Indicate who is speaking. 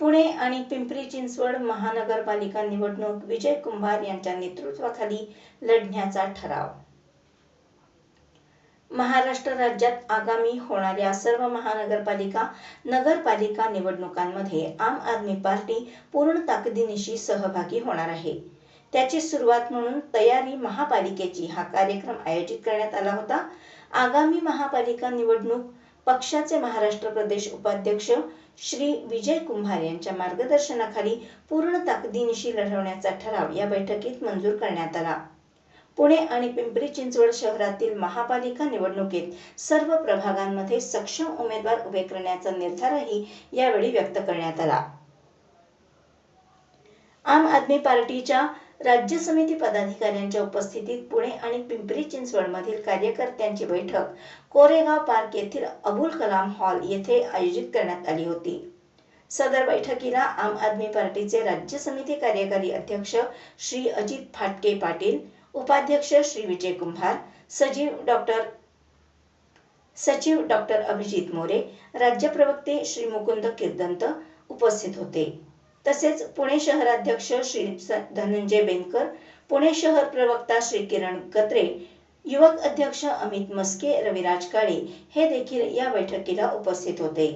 Speaker 1: पुणे आणि पिंपरी चिंचवड महानगरपालिका निवडणूक विजय कुंभार यांच्या नेतृत्वाखाली लढण्याचा ठराव. महाराष्ट्र राज्यात आगामी होणाऱ्या सर्व महानगरपालिका नगरपालिका निवडणुकांमध्ये आम आदमी पार्टी पूर्ण ताकदीनिशी सहभागी होणार आहे. त्याची सुरुवात म्हणून तयारी महापालिकेची हा कार्यक्रम आयोजित करण्यात आला होता. आगामी महापालिका निवडणूक पक्षाचे महाराष्ट्र प्रदेश उपाध्यक्ष श्री विजय कुंभार यांच्या मार्गदर्शनाखाली पूर्ण ताकदीनिशी लढवण्याचा ठराव या बैठकीत मंजूर करण्यात आला. पुणे आणि पिंपरी चिंचवड शहरातील महापालिका निवडणुकीत सर्व प्रभागांमध्ये सक्षम उमेदवार उभे करण्याचा निर्धारही यावेळी व्यक्त करण्यात आला. आम आदमी पार्टीच्या राज्य समिती पदाधिकाऱ्यांच्या उपस्थितीत पुणे आणि पिंपरी चिंचवडमधील कार्यकर्त्यांची बैठक कोरेगाव पार्क येथील अबुल कलाम हॉल येथे आयोजित करण्यात आली होती. सदर बैठकीला आम आदमी पार्टीचे राज्य समिती कार्यकारी अध्यक्ष श्री अजित फाटके पाटील उपाध्यक्ष श्री विजय कुंभार सचिव डॉक्टर सचिव डॉक्टर अभिजित मोरे राज्य प्रवक्ते श्री मुकुंद किर्दंत उपस्थित होते. तसेच पुणे शहराध्यक्ष श्री धनंजय बेनकर पुणे शहर प्रवक्ता श्री किरण कत्रे युवक अध्यक्ष अमित मस्के रविराज काळे हे देखील या बैठकीला उपस्थित होते.